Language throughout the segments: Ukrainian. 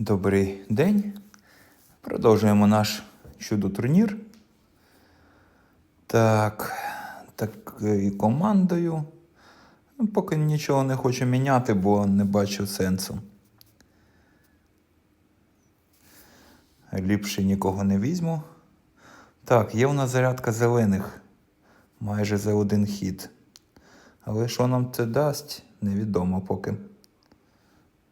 Добрий день. Продовжуємо наш чудо-турнір. Так, так і командою. Ну, Поки нічого не хочу міняти, бо не бачу сенсу. Ліпше нікого не візьму. Так, є у нас зарядка зелених майже за один хід. Але що нам це дасть, невідомо поки.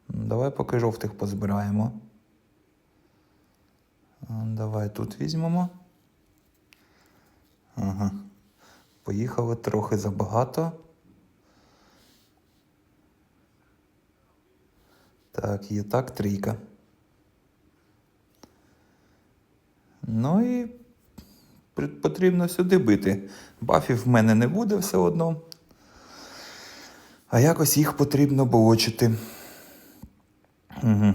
Давай поки жовтих позбираємо. Давай тут візьмемо. Ага. Поїхали трохи забагато. Так, є так, трійка. Ну і потрібно сюди бити. Бафів в мене не буде все одно. А якось їх потрібно блочити. Угу.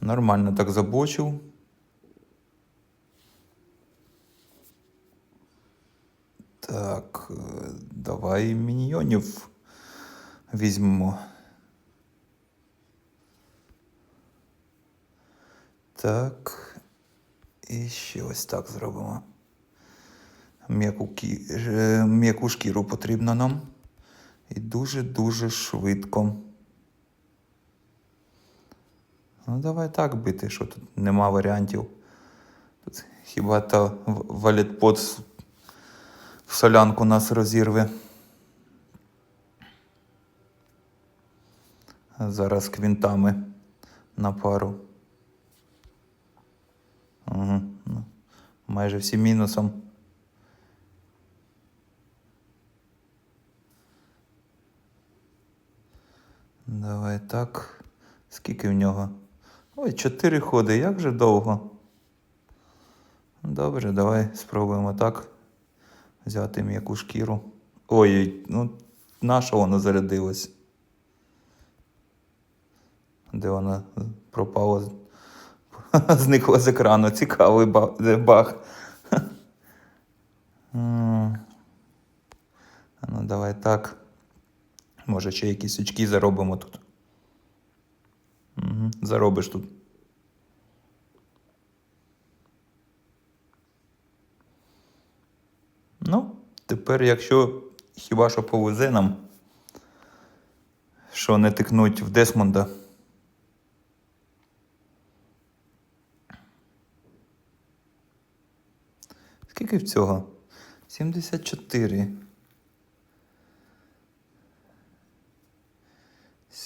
Нормально так заблочив. Так, е, давай міньйонів візьмемо. Так. І ще ось так зробимо. М'яку, кі... е, м'яку шкіру потрібно нам. І дуже-дуже швидко. Ну, давай так бити, що тут нема варіантів. Тут хіба та в- валетпот с- в солянку нас розірве. Зараз квінтами на пару. Угу. Ну, майже всі мінусом. Давай так. Скільки в нього? Ой, чотири ходи, як же довго. Добре, давай спробуємо так. Взяти м'яку шкіру. Ой, ну наша вона зарядилась. Де вона пропала? Зникла з екрану. Цікавий ба- де баг. Ну, давай так. Може, ще якісь очки заробимо тут. Заробиш тут. Ну, тепер, якщо хіба що повезе нам, що не тикнуть в Десмонда. Скільки в цього? 74.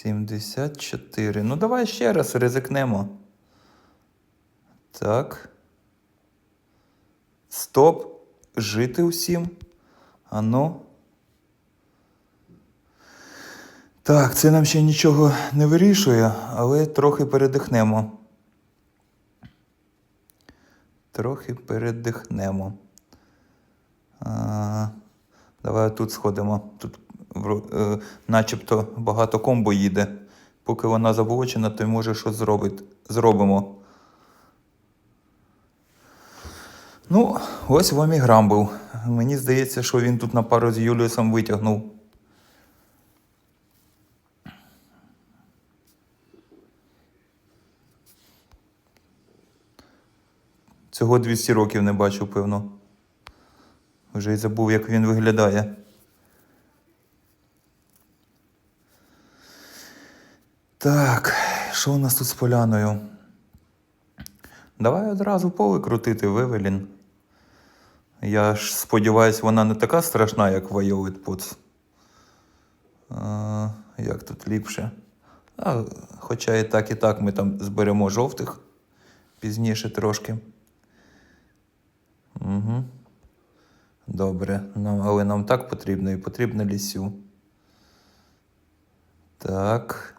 74. Ну, давай ще раз ризикнемо. Так. Стоп. Жити усім. Ану. Так, це нам ще нічого не вирішує, але трохи передихнемо. Трохи передихнемо. А, давай тут сходимо. Тут начебто багато комбо їде. Поки вона заблочена, то може щось зробить. зробимо. Ну, ось вам і грамбл. Мені здається, що він тут на пару з Юліусом витягнув. Цього 200 років не бачив, певно. Вже й забув, як він виглядає. Так, що у нас тут з поляною? Давай одразу поле крутити, Вевелін. Я ж сподіваюсь, вона не така страшна, як Поц. А, як тут ліпше? А, хоча і так, і так ми там зберемо жовтих пізніше трошки. Угу. Добре. Нам, але нам так потрібно і потрібно лісю. Так.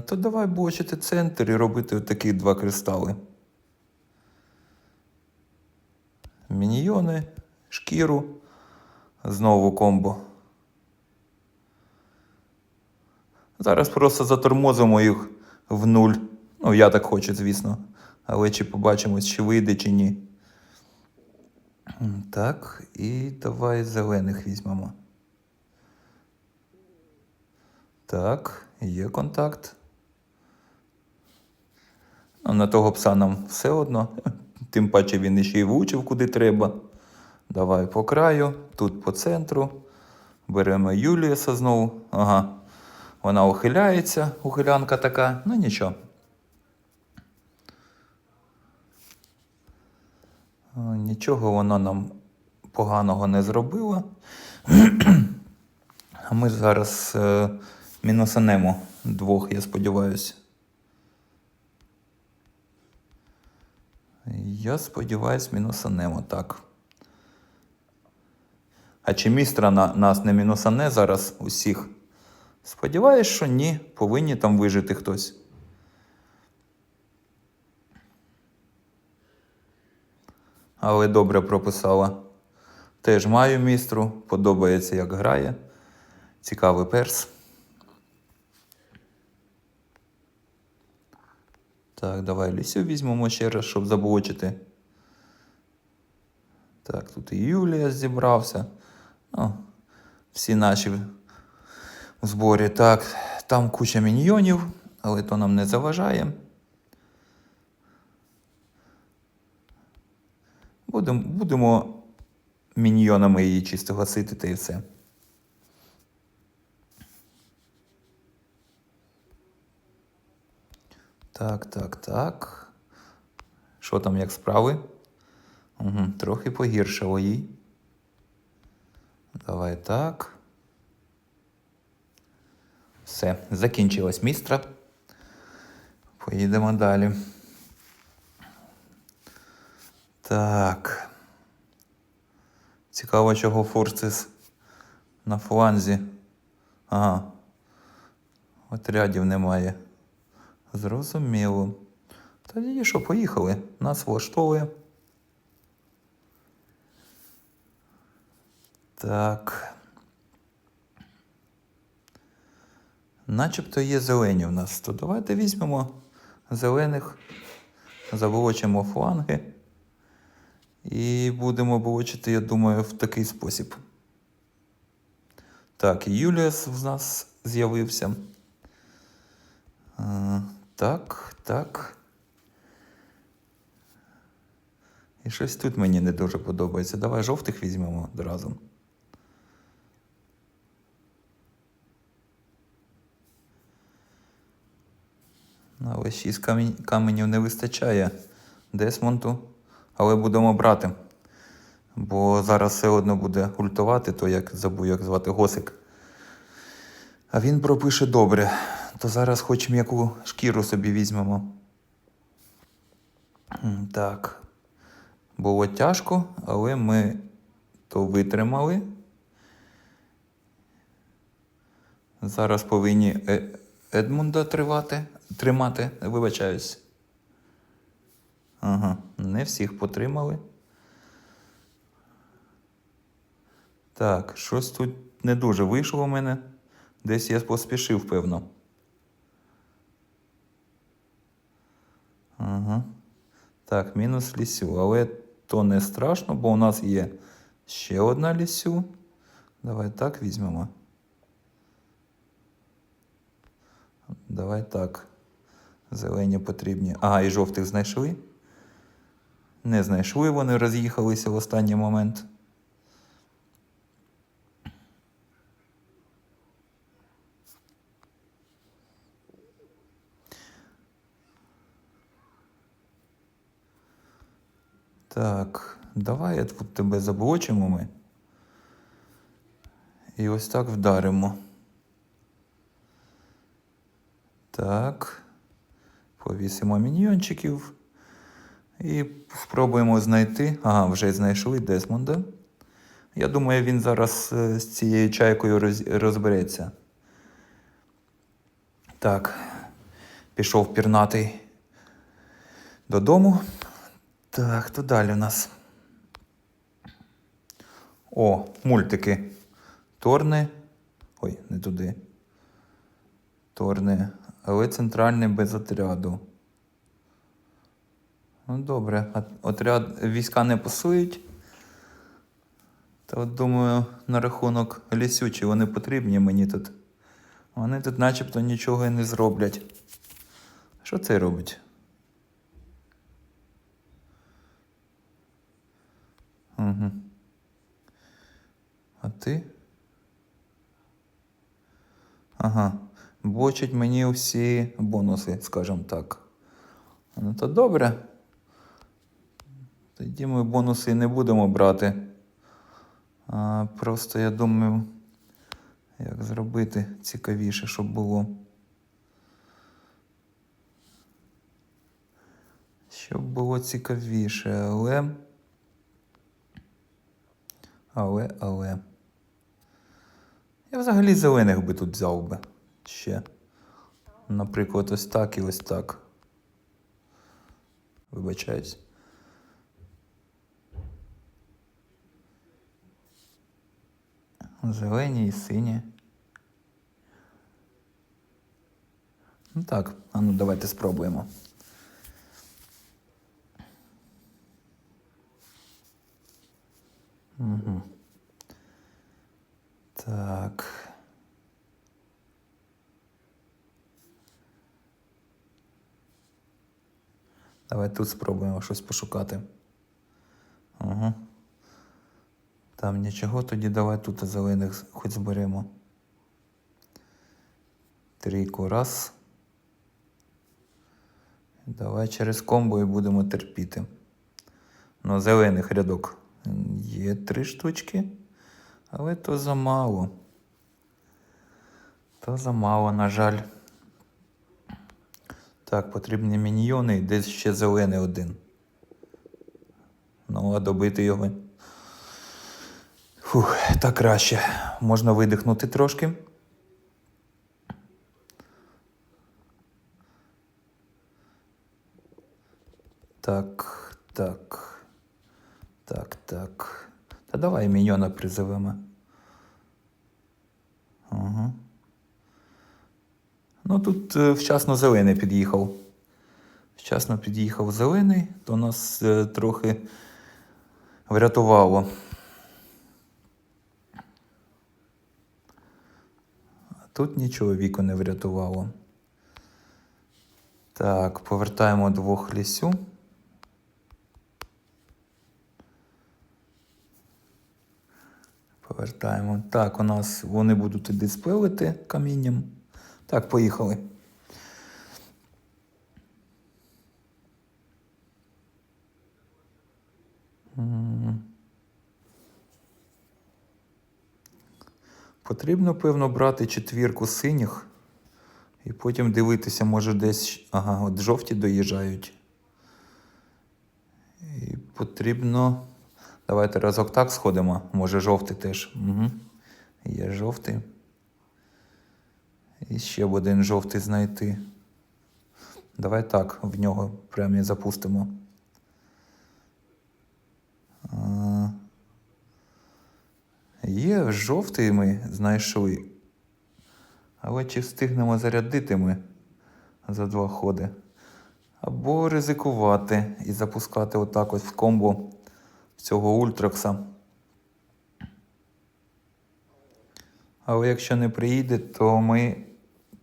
То давай блочити центр і робити такі два кристали. Міньйони, шкіру, знову комбо. Зараз просто затормозимо їх в нуль. Ну, я так хочу, звісно. Але чи побачимось, чи вийде, чи ні. Так, і давай зелених візьмемо. Так, Є контакт. На того пса нам все одно. Тим паче він іще й влучив куди треба. Давай по краю, тут по центру. Беремо Юліуса знову. Ага. Вона ухиляється, ухилянка така, ну нічого. Нічого вона нам поганого не зробила. А ми зараз е, мінусанемо двох, я сподіваюся. Я сподіваюсь, мінусанемо, так. А чи містра на, нас не мінусане зараз усіх? Сподіваюсь, що ні. Повинні там вижити хтось. Але добре прописала. Теж маю містру, подобається, як грає. Цікавий перс. Так, давай лісю візьмемо ще раз, щоб заблочити. Так, тут і Юлія зібрався. Ну, всі наші в зборі. Так, там куча міньйонів, але то нам не заважає. Будемо, будемо міньйонами її чисто гасити та і все. Так, так, так. Що там, як справи? Угу, трохи погіршило їй. Давай так. Все, закінчилась містра. Поїдемо далі. Так. Цікаво, чого Фурцис на фланзі. Ага. Отрядів немає. Зрозуміло. Тоді що, поїхали. Нас влаштовує. Так. Начебто є зелені в нас. То давайте візьмемо зелених, заволочимо фланги. І будемо волочити, я думаю, в такий спосіб. Так, Юліас в нас з'явився. Так, так. І щось тут мені не дуже подобається. Давай жовтих візьмемо одразу. Але 6 камінь, каменів не вистачає Десмонту, але будемо брати. Бо зараз все одно буде ультувати, то як забув, як звати Госик. А він пропише добре. То зараз хоч м'яку шкіру собі візьмемо. Так. Було тяжко, але ми то витримали. Зараз повинні Е- Едмунда тривати, тримати, вибачаюсь. Ага, не всіх потримали. Так, щось тут не дуже вийшло у мене. Десь я поспішив, певно. Ага. Так, мінус лісю. Але то не страшно, бо у нас є ще одна лісю. Давай так візьмемо. Давай так. Зелені потрібні. Ага, і жовтих знайшли. Не знайшли, вони роз'їхалися в останній момент. Так, давай я тут тебе заблочимо ми. І ось так вдаримо. Так. Повісимо міньйончиків. І спробуємо знайти. Ага, вже знайшли Десмонда. Я думаю, він зараз е, з цією чайкою розбереться. Так. Пішов пірнатий додому. Так, то далі у нас. О, мультики. Торни. Ой, не туди. Торни. Але центральний без отряду. Ну, добре. Отряд війська не пасують. Та от думаю, на рахунок лісючі вони потрібні мені тут Вони тут начебто нічого і не зроблять. Що це робить? Угу. А ти? Ага. Бочить мені всі бонуси, скажімо так. Ну то добре. Тоді ми бонуси не будемо брати. А, просто я думаю, як зробити цікавіше, щоб було. Щоб було цікавіше, але. Але, але. Я взагалі зелених би тут взяв би ще. Наприклад, ось так і ось так. Вибачаюсь. Зелені і сині. Ну так, а ну давайте спробуємо. Угу. Так. Давай тут спробуємо щось пошукати. Угу. Там нічого, тоді давай тут зелених хоч зберемо. Трійку раз. Давай через комбо і будемо терпіти. Ну, зелених рядок є три штучки, але то замало. То замало, на жаль. Так, потрібні міньйони і десь ще зелений один. Ну, а добити його. Фух, так краще. Можна видихнути трошки. Так, так. Так, так. Та давай міньйона призовемо. Ага. Ну тут е, вчасно зелений під'їхав. Вчасно під'їхав зелений, то нас е, трохи врятувало. Тут нічого віку не врятувало. Так, повертаємо двох лісю. Повертаємо. Так, у нас вони будуть туди спилити камінням. Так, поїхали. Потрібно, певно, брати четвірку синіх і потім дивитися, може десь. Ага, от жовті доїжджають. І потрібно. Давайте разок так сходимо. Може жовтий теж. Угу. Є жовтий. І ще б один жовтий знайти. Давай так, в нього прямо і запустимо. Є жовтий ми знайшли. Але чи встигнемо зарядити ми за два ходи? Або ризикувати і запускати отак ось в комбо цього ультракса. Але якщо не приїде, то ми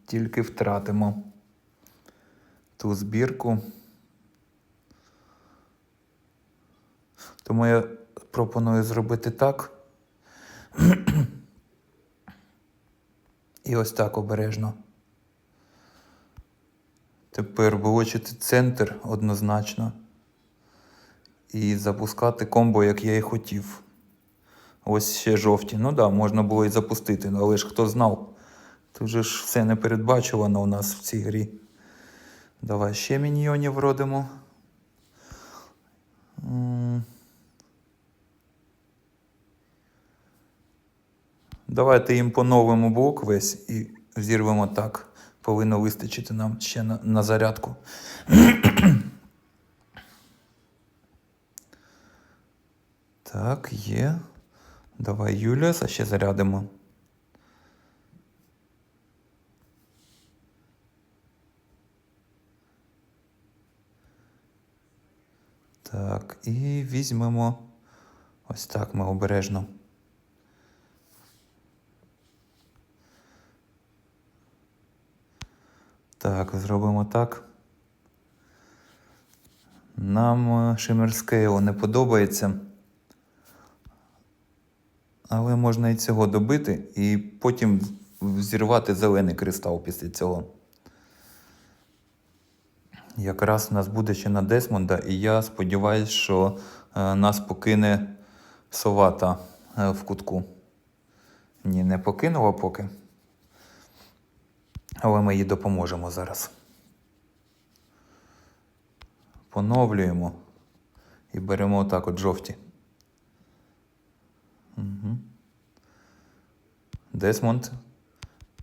тільки втратимо ту збірку. Тому я пропоную зробити так. І ось так обережно. Тепер вилучити центр однозначно. І запускати комбо, як я і хотів. Ось ще жовті. Ну так, да, можна було і запустити, але ж хто знав. Тут же ж все не передбачувано у нас в цій грі. Давай ще міньйонів родимо. Давайте їм поновимо блок весь і зірвемо так. Повинно вистачити нам ще на, на зарядку. Так, є. Давай Юліаса ще зарядимо. Так, і візьмемо ось так ми обережно. Так, зробимо так. Нам Шимерскейло не подобається. Але можна і цього добити, і потім зірвати зелений кристал після цього. Якраз у нас буде ще на Десмонда, і я сподіваюся, що е, нас покине совата е, в кутку. Ні, не покинула поки. Але ми їй допоможемо зараз. Поновлюємо і беремо отак от жовті. Угу. Десмонд,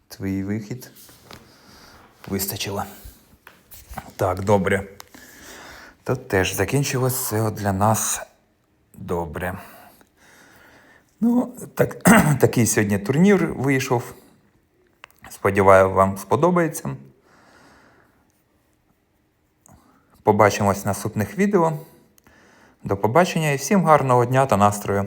твій вихід. Вистачило. Так, добре. Тут теж закінчилось все для нас добре. Ну, так, такий сьогодні турнір вийшов. Сподіваюся, вам сподобається. Побачимось в наступних відео. До побачення і всім гарного дня та настрою!